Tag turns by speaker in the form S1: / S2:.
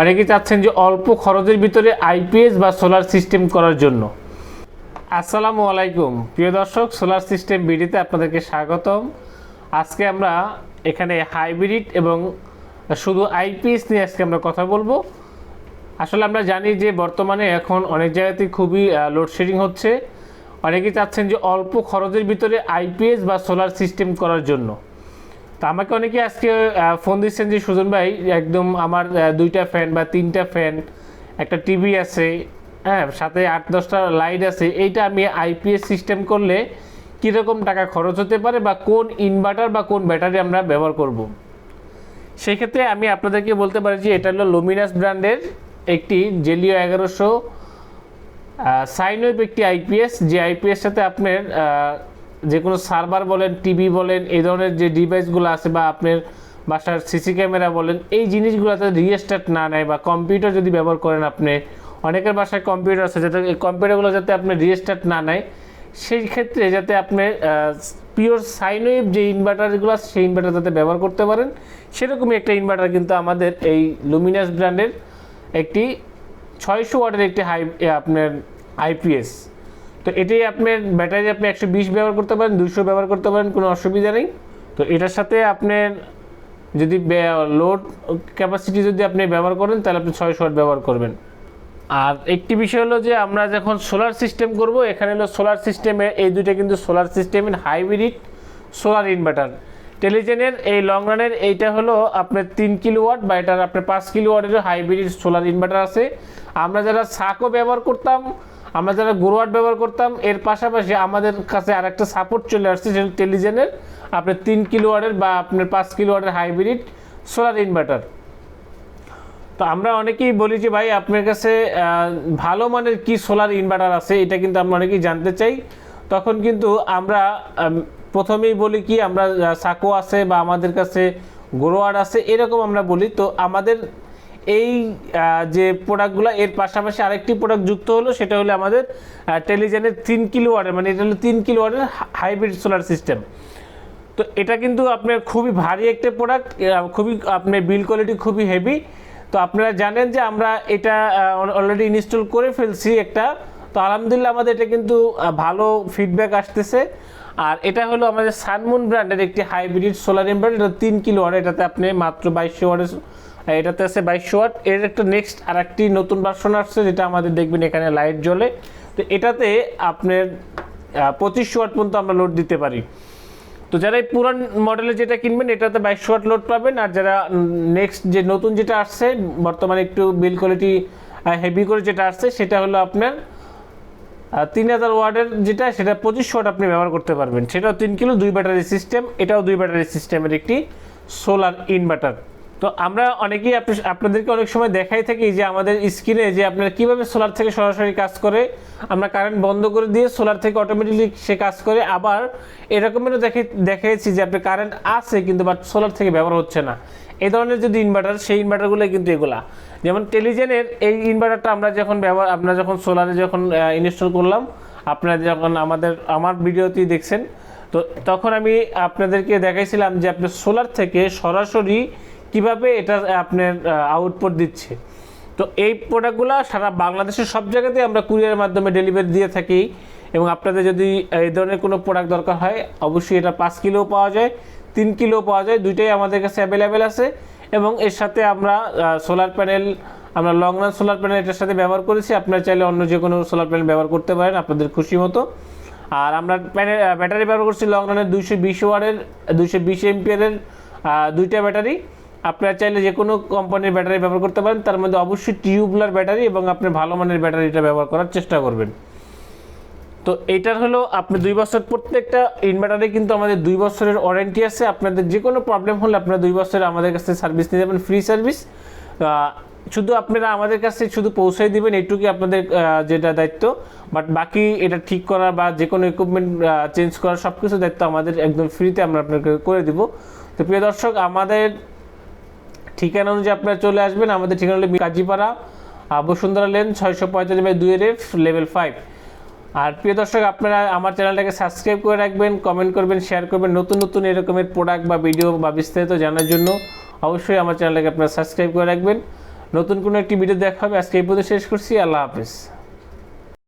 S1: অনেকে চাচ্ছেন যে অল্প খরচের ভিতরে আইপিএস বা সোলার সিস্টেম করার জন্য। আসসালামু আলাইকুম। প্রিয় দর্শক, সোলার সিস্টেম বিডিতে আপনাদেরকে স্বাগতম। আজকে আমরা এখানে হাইব্রিড এবং শুধু আইপিএস নিয়ে আজকে আমরা কথা বলব। আসলে আমরা জানি যে বর্তমানে এখন অনেক জায়গাতেই খুবই লোডশেডিং হচ্ছে। অনেকে চাচ্ছেন যে অল্প খরচের ভিতরে আইপিএস বা সোলার সিস্টেম করার জন্য। তা আমাকে অনেকে আজকে ফোন দিচ্ছেন যে, সুজন ভাই, একদম আমার দুইটা ফ্যান বা তিনটা ফ্যান একটা টিভি আছে হ্যাঁ সাথে আট, দশটা লাইট আছে, এইটা আমি আইপিএস সিস্টেম করলে কীরকম টাকা খরচ হতে পারে বা কোন ইনভার্টার বা কোন ব্যাটারি আমরা ব্যবহার করব। সেই ক্ষেত্রে আমি আপনাদেরকে বলতে পারি যে, এটা হলো লুমিনাস ব্র্যান্ডের একটি জেলিও এগারোশো সাইনওয়েভ একটি আইপিএস যে আইপিএস সাথে আপনার যে কোনো সার্ভার বলেন, টিভি বলেন, এই ধরনের যে ডিভাইসগুলো আছে বা আপনার বাসার সিসি ক্যামেরা বলেন, এই জিনিসগুলোতে রিস্টার্ট না নেয় বা কম্পিউটার যদি ব্যবহার করেন আপনি, অনেকের বাসায় কম্পিউটার আছে যাতে, এই কম্পিউটারগুলো যাতে আপনি রিস্টার্ট না নেয়, সেই ক্ষেত্রে যাতে আপনি পিওর সাইনওয়েভ যে ইনভার্টারগুলো আছে, সেই ইনভার্টার যাতে ব্যবহার করতে পারেন, সেরকমই একটা ইনভার্টার কিন্তু আমাদের এই লুমিনাস ব্র্যান্ডের একটি ছয়শো ওয়াটের একটি হাই আপনার আইপিএস তো এটি আপনার ব্যাটারি আপনি একশো বিশ ব্যবহার করতে পারেন দুশো ব্যবহার করতে পারেন, কোনো অসুবিধা নেই। তো এটার সাথে আপনার যদি লোড ক্যাপাসিটি যদি আপনি ব্যবহার করেন, তাহলে আপনি ছয়শো ওয়াট ব্যবহার করবেন। আর একটি বিষয় হলো যে, আমরা যখন সোলার সিস্টেম করব, এখানে হলো সোলার সিস্টেমে এই দুইটা কিন্তু সোলার সিস্টেমের হাইব্রিড সোলার ইনভার্টার টেলিজেনের এই লং রানের এইটা হলো আপনার তিন কিলো ওয়াট বা এটার আপনার পাঁচ কিলো ওয়াটের হাইব্রিড সোলার ইনভার্টার আছে। আমরা যারা সাকও ব্যবহার করতাম আমরা যারা গোরোয়াট ব্যবহার করতাম, এর পাশাপাশি আমাদের কাছে আর একটা সাপোর্ট চলে আসছে সেটা টেলিজেনের আপনার তিন কিলো ওয়াটের বা আপনার পাঁচ কিলো ওয়াটের হাইব্রিড সোলার ইনভার্টার তো আমরা অনেকেই বলি যে, ভাই, আপনার কাছে ভালো মানের কি সোলার ইনভার্টার আছে? এটা কিন্তু আমরা অনেকেই জানতে চাই। তখন কিন্তু আমরা প্রথমেই বলি কি, আমরা সাকো আছে বা আমাদের কাছে গোরোয়ার আছে, এরকম আমরা বলি। তো আমাদের এই যে প্রোডাক্টগুলো এর পাশাপাশি আরেকটি প্রোডাক্ট যুক্ত হলো, সেটা হলো আমাদের টেলিজেনের তিন কিলো ওয়াটের মানে এটা হলো তিন কিলো ওয়াটের হাইব্রিড সোলার সিস্টেম তো এটা কিন্তু আপনার খুবই ভারী একটা প্রোডাক্ট খুবই, আপনার বিল কোয়ালিটি খুবই হেভি তো আপনারা জানেন যে আমরা এটা অলরেডি ইনস্টল করে ফেলছি একটা। তো আলহামদুলিল্লাহ আমাদের এটা কিন্তু ভালো ফিডব্যাক আসতেছে। আর এটা হলো আমাদের সানমুন ব্র্যান্ডের একটি হাইব্রিড সোলার ইনভার্টার এটা তিন কিলো ওয়াট এটাতে আপনি মাত্র বাইশশো ওয়াটের এটাতে আছে বাইশশো ওয়াট এর একটা নেক্সট আর একটি নতুন ভার্সন আসছে, যেটা আমাদের দেখবেন এখানে লাইট জ্বলে। তো এটাতে আপনার পঁচিশশো ওয়াট পর্যন্ত আমরা লোড দিতে পারি। তো যারা এই পুরান মডেলে যেটা কিনবেন, এটাতে বাইশশো ওয়াট লোড পাবেন। আর যারা নেক্সট যে নতুন যেটা আসছে, বর্তমানে একটু বিল কোয়ালিটি হেভি করে যেটা আসছে, সেটা হলো আপনার তিন হাজার ওয়ার্ডের যেটা, সেটা পঁচিশশো ওয়াট আপনি ব্যবহার করতে পারবেন। সেটাও তিন কিলো, দুই ব্যাটারি সিস্টেম এটাও দুই ব্যাটারি সিস্টেমের একটি সোলার ইনভার্টার তো আমরা অনেকেই আপনি আপনাদেরকে অনেক সময় দেখাই থাকি যে আমাদের স্ক্রিনে যে আপনারা কীভাবে সোলার থেকে সরাসরি কাজ করে, আমরা কারেন্ট বন্ধ করে দিয়ে সোলার থেকে অটোমেটিকলি সে কাজ করে। আবার এরকমেরও দেখে দেখিয়েছি যে আপনার কারেন্ট আছে কিন্তু বাট সোলার থেকে ব্যবহার হচ্ছে না। এই ধরনের যদি ইনভার্টার সেই ইনভার্টারগুলো কিন্তু এগুলা। যেমন টেলিজেনের এই ইনভার্টারটা আমরা যখন ব্যবহার আমরা যখন সোলারে যখন ইনস্টল করলাম, আপনারা যখন আমাদের আমার ভিডিওতেই দেখছেন, তো তখন আমি আপনাদেরকে দেখাইছিলাম যে আপনি সোলার থেকে সরাসরি কীভাবে এটা আপনার আউটপুট দিচ্ছে? তো এই প্রোডাক্টগুলো সারা বাংলাদেশের সব জায়গাতে আমরা কুরিয়ারের মাধ্যমে ডেলিভারি দিয়ে থাকি এবং আপনাদের যদি এই ধরনের কোনো প্রোডাক্ট দরকার হয়, অবশ্যই এটা পাঁচ কিলো পাওয়া যায়, তিন কিলো পাওয়া যায়, দুইটাই আমাদের কাছে অ্যাভেলেবেল আছে এবং এর সাথে আমরা সোলার প্যানেল আমরা লং রান সোলার প্যানেল এটার সাথে ব্যবহার করেছি। আপনারা চাইলে অন্য যে কোনো সোলার প্যানেল ব্যবহার করতে পারেন, আপনাদের খুশি মতো। আর আমরা প্যানেল ব্যাটারি ব্যবহার করছি লং রানের দুইশো বিশ ওয়ারের দুইশো বিশ এমপিয়ারের দুইটা ব্যাটারি আপনারা চাইলে যে কোনো কোম্পানির ব্যাটারি ব্যবহার করতে পারেন। তার মধ্যে অবশ্যই টিউবলার ব্যাটারি এবং আপনি ভালো মানের ব্যাটারিটা ব্যবহার করার চেষ্টা করবেন। তো এইটার হলো আপনি দুই বছর প্রত্যেকটা ইনভার্টারে কিন্তু আমাদের দুই বছরের ওয়ারেন্টি আছে। আপনাদের যে কোনো প্রবলেম হলে আপনারা দুই বছরে আমাদের কাছে সার্ভিস নিয়ে যাবেন ফ্রি সার্ভিস শুধু আপনারা আমাদের কাছে শুধু পৌঁছে দিবেন এইটুকুই আপনাদের যেটা দায়িত্ব। বাট বাকি এটা ঠিক করা বা যে কোনো ইকুইপমেন্ট চেঞ্জ করার সব কিছু দায়িত্ব আমাদের একদম ফ্রিতে আমরা আপনাকে করে দিব। তো প্রিয় দর্শক, আমাদের ঠিকানা অনুযায়ী আপনারা চলে আসবেন। আমাদের ঠিকানা হলো কাজীপাড়া আবসুন্দরা লেন ছয়শো পঁয়তাল্লিশ বাই দুই এফ লেভেল ফাইভ। আর প্রিয় দর্শক, আপনারা আমার চ্যানেলটাকে সাবস্ক্রাইব করে রাখবেন, কমেন্ট করবেন, শেয়ার করবেন নতুন নতুন এরকমের প্রোডাক্ট বা ভিডিও বা বিস্তারিত জানার জন্য। অবশ্যই আমার চ্যানেলটাকে আপনারা সাবস্ক্রাইব করে রাখবেন। নতুন কোনো একটি ভিডিও দেখা হবে। আজকে এই পর্যন্ত শেষ করছি। আল্লাহ হাফিজ।